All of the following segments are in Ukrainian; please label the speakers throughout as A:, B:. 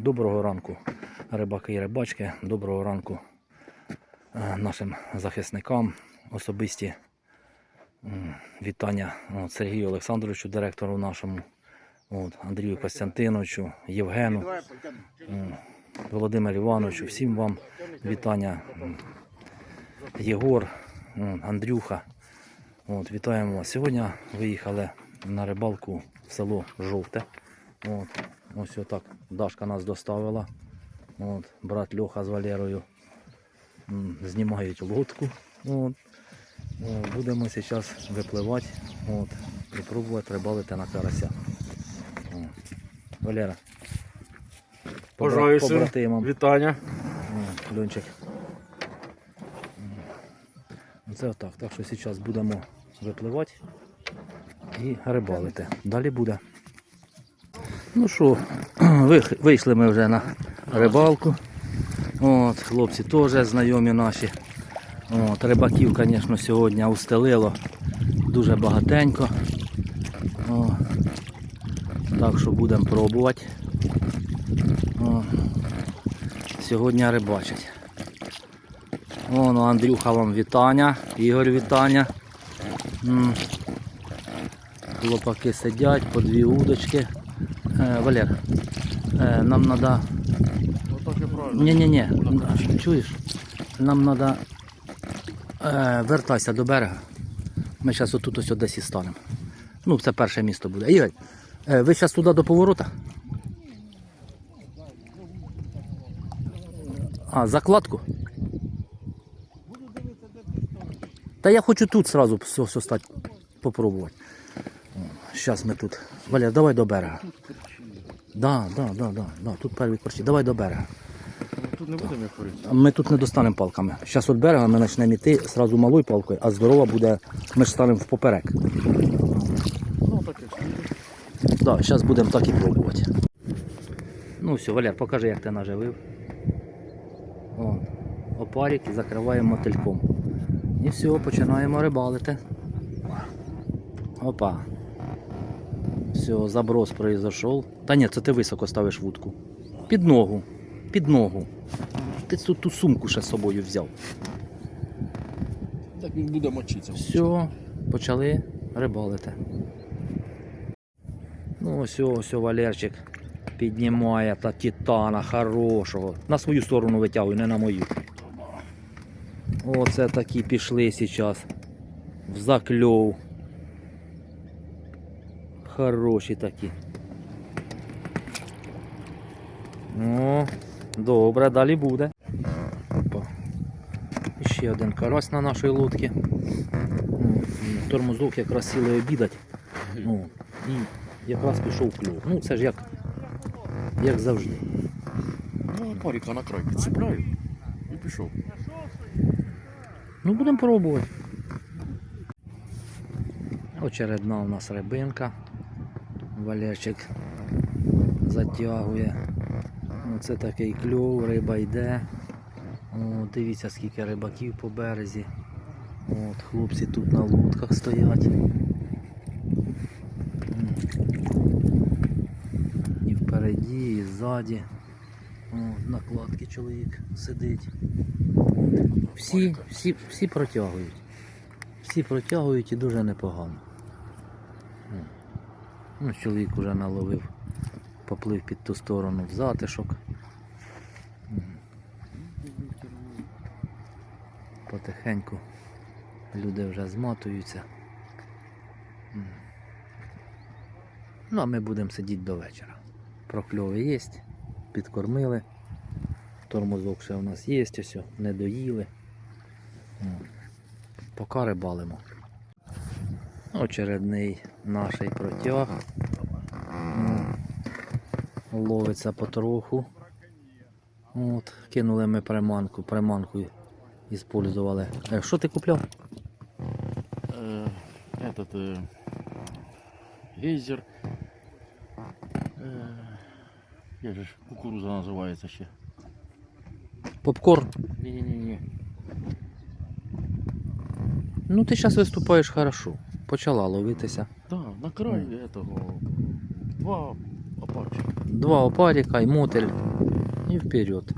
A: Доброго ранку, рибаки і рибачки. Доброго ранку е, нашим захисникам. Особисті вітання от, Сергію Олександровичу, директору нашому, от, Андрію Костянтиновичу, Євгену, Володимиру Івановичу. Всім вам вітання. Єгор, Андрюха. От, вітаємо вас. Сьогодні виїхали на рибалку в село Жовте. От, ось отак Дашка нас доставила. От, брат Льоха з Валерою знімають лодку. От. Будемо зараз випливати от, і пробувати рибалити на карася. О. Валера. побратимам.
B: вітання.
A: Льончик. Це отак. Так що зараз будемо випливати і рибалити. Далі буде. Ну що, вийшли ми вже на рибалку. От, хлопці теж знайомі наші. От, рибаків, звісно, сьогодні устелило дуже багатенько. О, так що будемо пробувати. О, сьогодні рибачать. О, ну Андрюха вам вітання, Ігор вітання. Хлопаки сидять по дві удочки. Е, Валер, е, нам
B: правильно.
A: Ні-ні-ні, чуєш? Нам треба е, вертайся до берега. Ми зараз отут ось десь і станемо. Ну, це перше місто буде. Ігор, ви зараз туди до поворота? А, закладку? Та я хочу тут сразу все, все стати, попробувати. Зараз ми тут. Валя, давай до берега. Да, да, да, да, да. Тут перві корчі. Давай до берега.
B: Тут не будемо їх ходити.
A: Ми тут не достанемо палками. Зараз від берега ми почнемо йти одразу малою палкою, а здорова буде, ми ж станемо впоперек.
B: Ну так і.
A: Да, зараз будемо так і пробувати. Ну все, Валер, покажи, як ти наживив. О, опарик і закриваємо мотильком. І все, починаємо рибалити. Опа. Все, заброс произошов. Та ні, це ти високо ставиш вудку. Під ногу. Під ногу. Ти цю ту сумку ще з собою взяв.
B: Так він буде мочитися.
A: Все, почали рибалити. Ну, ось, ось Валерчик піднімає та титана хорошого. На свою сторону витягуй, не на мою. Оце такі пішли зараз. В закльов. Хороші такі. Ну, добре, далі буде. Опа. Ще один карась на нашій лодці. Ну, Тормозок якраз сіли обідать. Ну, і якраз пішов клюв. Ну це ж як, як завжди.
B: Ну, паріка на край підцепляю і пішов.
A: Ну будемо пробувати. Очередна у нас рибинка. Валерчик затягує. Оце такий кльов, риба йде. О, дивіться скільки рибаків по березі. От, хлопці тут на лодках стоять. І впереді, і ззаді. Накладки чоловік сидить. Всі, всі, всі протягують. Всі протягують і дуже непогано. Ну, чоловік уже наловив, поплив під ту сторону в затишок. Потихеньку люди вже змотуються. Ну, а ми будемо сидіти до вечора. Прокльови є, підкормили. Тормозок ще у нас є, ось, не доїли. О, Поки рибалимо. Очередний наш протяг. Ловиться потроху. От, кинули ми приманку, приманку іспользували. Е, Що ти купляв?
B: Е, этот е, гейзер. Як же кукуруза називається ще?
A: Попкорн?
B: Ні-ні-ні.
A: Ну ти зараз виступаєш хорошо. Почала ловитися.
B: Так, на край этого. Два опарчика.
A: Два опаріка і мотель. И вперед.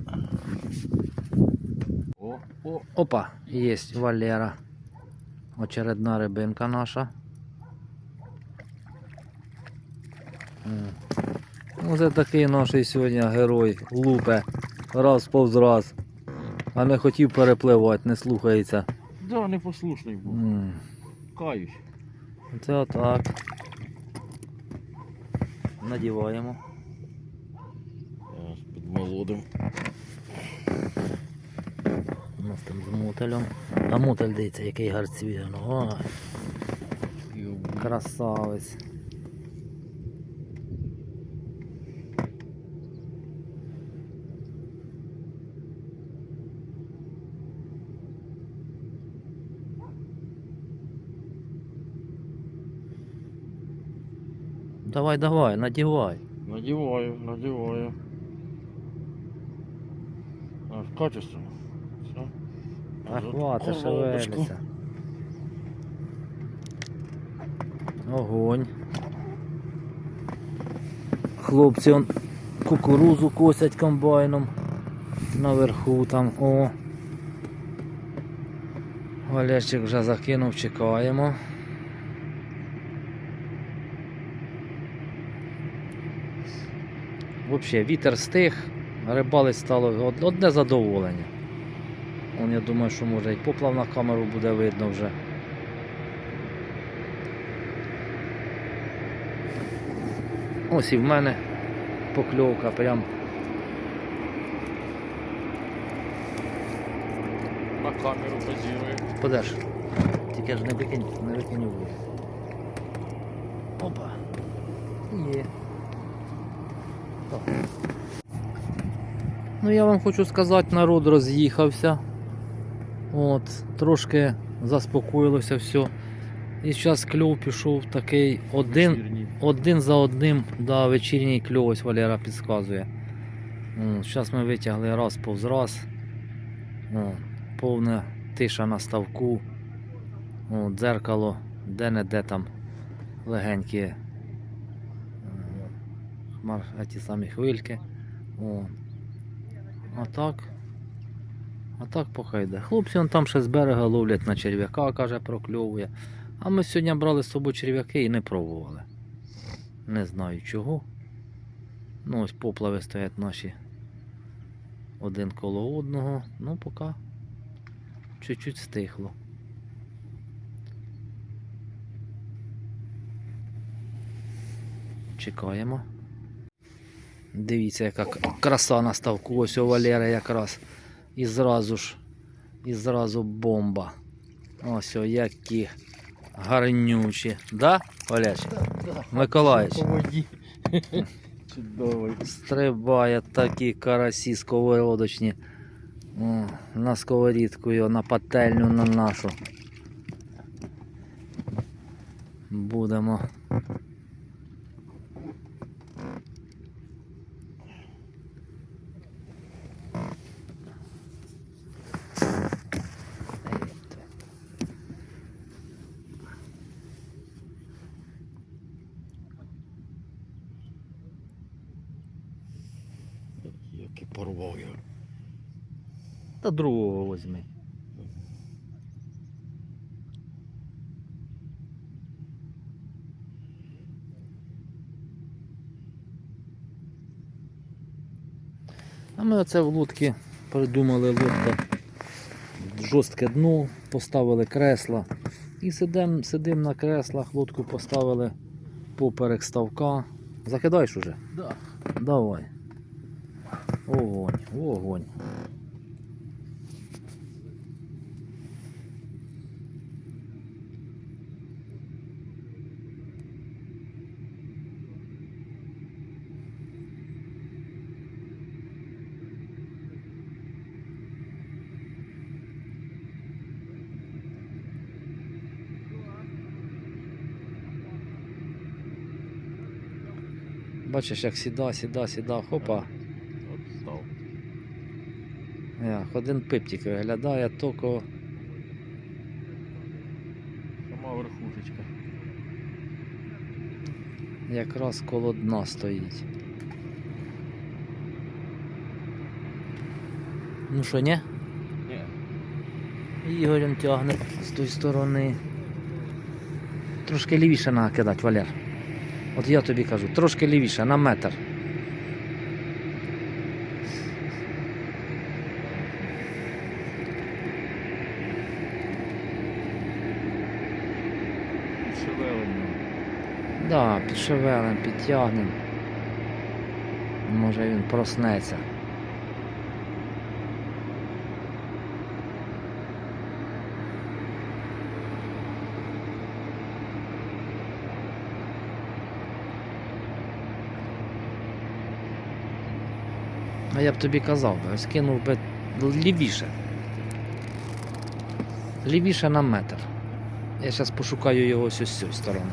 B: О, о,
A: Опа, есть Валера. Очередна рибинка наша. М. Ну, це такий наш сьогодні герой. Лупе. Раз повз раз. А не хотів перепливати, не слухається.
B: да, непослушний був.
A: М.
B: Каюсь.
A: Це отак. Надіваємо.
B: Зараз під.
A: У нас там з мотелем. А мотель дивіться, який гарцвір. Ну, красавець. Давай, давай, надівай.
B: Надіваю, надіваю. Аж качественно. Все.
A: Хвата, шевелиться. Огонь. Хлопці он кукурузу косять комбайном. Наверху там. О. Валерчик вже закинув, чекаємо. Взагалі, вітер стих, рибалить стало одне задоволення. Он, я думаю, що може і поплав на камеру буде видно вже. Ось і в мене покльовка прям.
B: На камеру позірую.
A: Подаш. Тільки ж не викинь, не викинь у воду. Опа. Є. Так. Ну я вам хочу сказати, народ роз'їхався. От, трошки заспокоїлося все. І зараз кльов пішов такий один, один за одним, да, вечірній кльов, ось Валера підказує. Зараз ми витягли раз повз раз. О, повна тиша на ставку. О, дзеркало, де-не-де там легенькі хмар, а ті самі хвильки. О. А так. А так поки йде. Хлопці он там ще з берега ловлять на черв'яка, каже, прокльовує. А ми сьогодні брали з собою черв'яки і не пробували. Не знаю чого. Ну ось поплави стоять наші один коло одного. Ну поки чуть-чуть стихло. Чекаємо. Дивіться, яка краса на ставку. Ось у Валери якраз. І зразу ж. І зразу бомба. Ось о, які гарнючі. Да, Валерч? Миколаївич?
B: Чудовий.
A: Стрибає такі карасі сковородочні. О, на сковорідку його, на пательню на нашу. Будемо.
B: Який порвав його.
A: Та другого візьми. А ми оце в лодці придумали лодка. Жорстке дно, поставили кресла. І сидим, сидим на креслах, лодку поставили поперек ставка. Закидаєш уже?
B: Да.
A: Давай. Огонь, огонь. Бачиш, як сіда, сіда, сіда, хопа.
B: От став.
A: Як, один пиптик виглядає, тільки
B: Сама верхушечка.
A: якраз коло дна стоїть. Ну що, ні?
B: Ні.
A: Ігор він тягне з тої сторони. Трошки лівіше накидать, Валер. От я тобі кажу, трошки лівіше, на метр.
B: Шевелення.
A: Да, підшевелим, підтягнем. Може він проснеться. А я б тобі казав ось кинув би лівіше. Лівіше на метр. Я зараз пошукаю його ось з цієї сторони.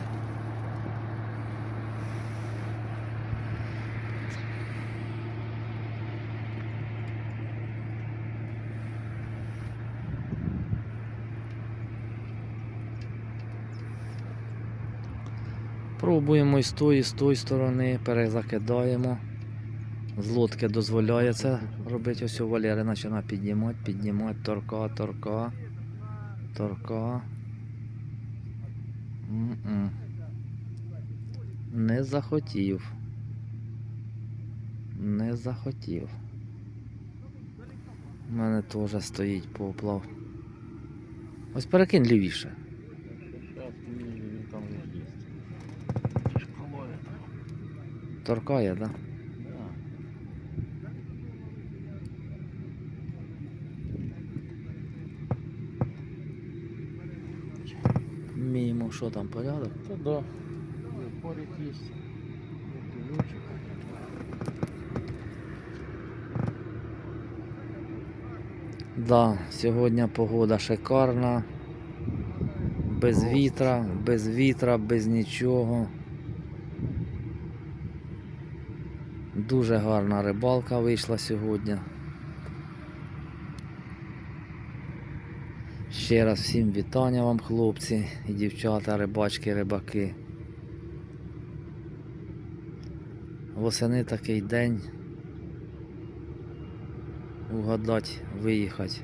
A: Пробуємо і з тої, і з тої сторони, перезакидаємо. З лодки дозволяє це робити. Ось у Валери починає піднімати, піднімати, торка, торка, торка. М-м. Не захотів. Не захотів. У мене теж стоїть поплав. Ось перекинь лівіше. Торкає, так? Да. Мімо, що там порядок?
B: Та да. Поряд. Є.
A: Да, сьогодні погода шикарна. Без вітра, без вітра, без нічого. Дуже гарна рибалка вийшла сьогодні. Ще раз всім вітання вам, хлопці і дівчата, рибачки, рибаки. Восени такий день. Угадати, виїхати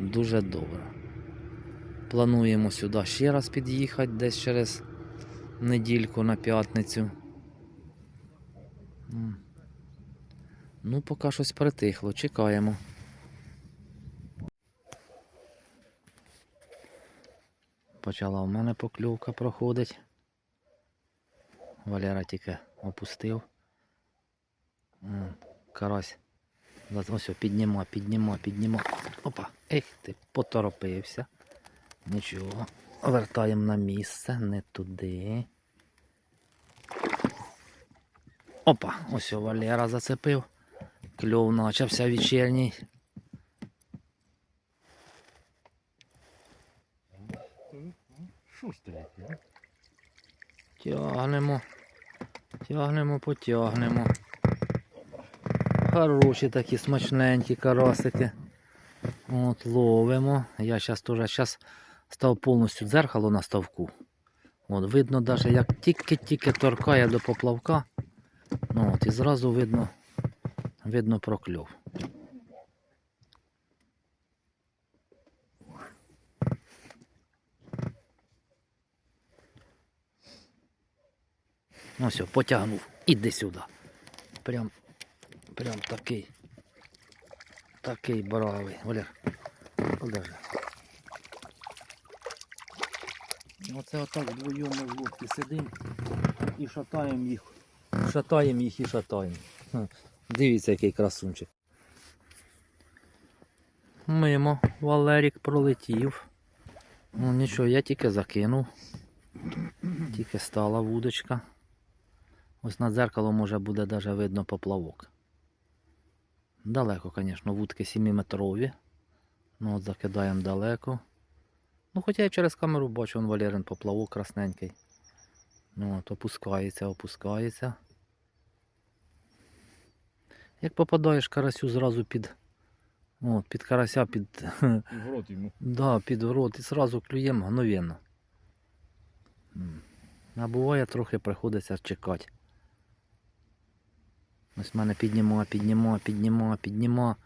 A: дуже добре. Плануємо сюди ще раз під'їхати десь через недільку на п'ятницю. Ну, поки щось притихло, чекаємо. Почала в мене покльовка проходить. Валера тільки опустив. Карась. Ось, підніма, підніма, підніма. Опа, ех ти, поторопився. Нічого. Вертаємо на місце, не туди. Опа, ось Валера зацепив. Кльов начався вечірній.
B: Да?
A: Тягнемо. Тягнемо, потягнемо. Хороші такі смачненькі карасики. От, ловимо. Я зараз теж зараз став повністю дзеркало на ставку. От, видно навіть як тільки-тільки торкає до поплавка. Ну, от, і зразу видно, видно прокльов. Ну все, потягнув. Іди сюди. Прям, прям такий. Такий бравий. Валер, подожди. Оце отак вдвоєм ми в лодці сидимо і шатаємо їх. Шатаємо їх і шатаємо. Дивіться, який красунчик. Мимо Валерік пролетів. Ну нічого, я тільки закинув. Тільки стала вудочка. Ось на дзеркало може буде навіть видно поплавок. Далеко, звісно, вудки 7-метрові. Ну от закидаємо далеко. Ну, хоча я через камеру бачу, он Валерин поплавок красненький. Ну, от опускається, опускається. Як попадаєш карасю зразу під. От, під карася, під.
B: В рот йому.
A: Да, під рот і зразу клює мгновенно. А буває трохи приходиться чекати. Ось мене підніма, підніма, підніма, підніма.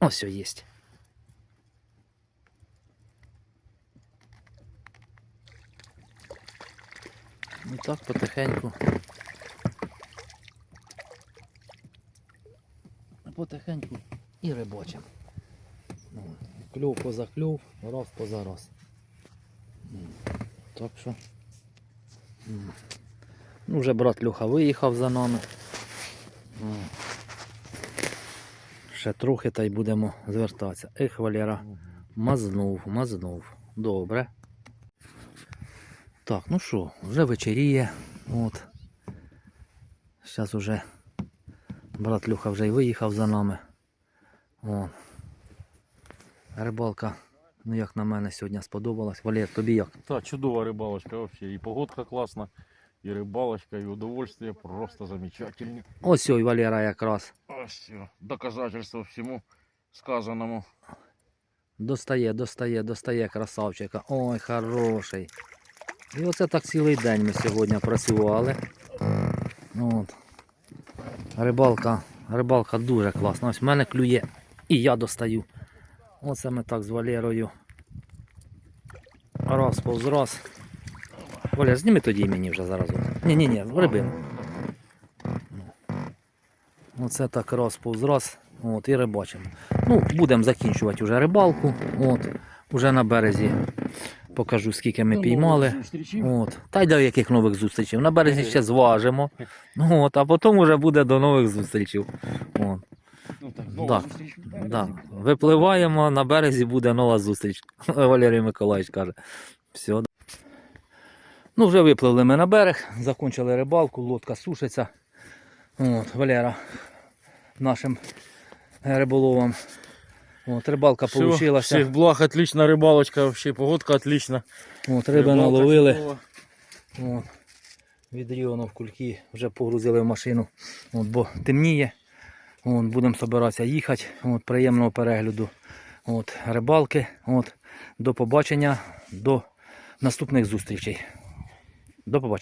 A: Ось все є. І так потихеньку. Потихеньку і рибочим. Клюв поза клюв, раз поза раз. М, Так що. Ну, вже брат Люха виїхав за нами. Ще трохи та й будемо звертатися. Ех, Валера, мазнув, мазнув. Добре. Так, ну що, вже вечеріє. От. Зараз уже брат Люха вже й виїхав за нами. О. Рибалка, ну як на мене сьогодні сподобалась. Валер, тобі як?
B: Та чудова рибалочка вообще. І погодка класна, і рибалочка, і удовольствие просто замечательне.
A: Ось ой, Валера якраз.
B: Ось все. Доказательство всему сказанному.
A: Достає, достає, достає красавчика. Ой, хороший. І оце так цілий день ми сьогодні працювали. От. Рибалка, рибалка дуже класна. Ось в мене клює і я достаю. Оце ми так з Валерою. Раз повз раз. Валер, зніми тоді мені вже зараз. Ні, ні, рибину. Оце так раз повз раз. От, і рибачимо. Ну, будемо закінчувати вже рибалку. От, уже на березі покажу, скільки ми піймали. От. Та й до яких нових зустрічей. На березі ще зважимо. Ну, От, а потім вже буде до нових зустрічей. От.
B: Ну, так,
A: Да. Випливаємо, на березі буде нова зустріч. Валерій Миколаївич каже. Все. Ну, вже випливли ми на берег, закінчили рибалку, лодка сушиться. От, Валера нашим е, риболовом. От, рибалка
B: Всё,
A: вийшла.
B: Всех благ, отличная рыбалочка, вообще погодка отлично.
A: От, риби
B: Рыбалка
A: наловили.
B: чудова.
A: От. Відрівно в кульки вже погрузили в машину, от, бо темніє. От, будемо збиратися їхати. От, приємного перегляду от, рибалки. От, до побачення, до наступних зустрічей. До побачення.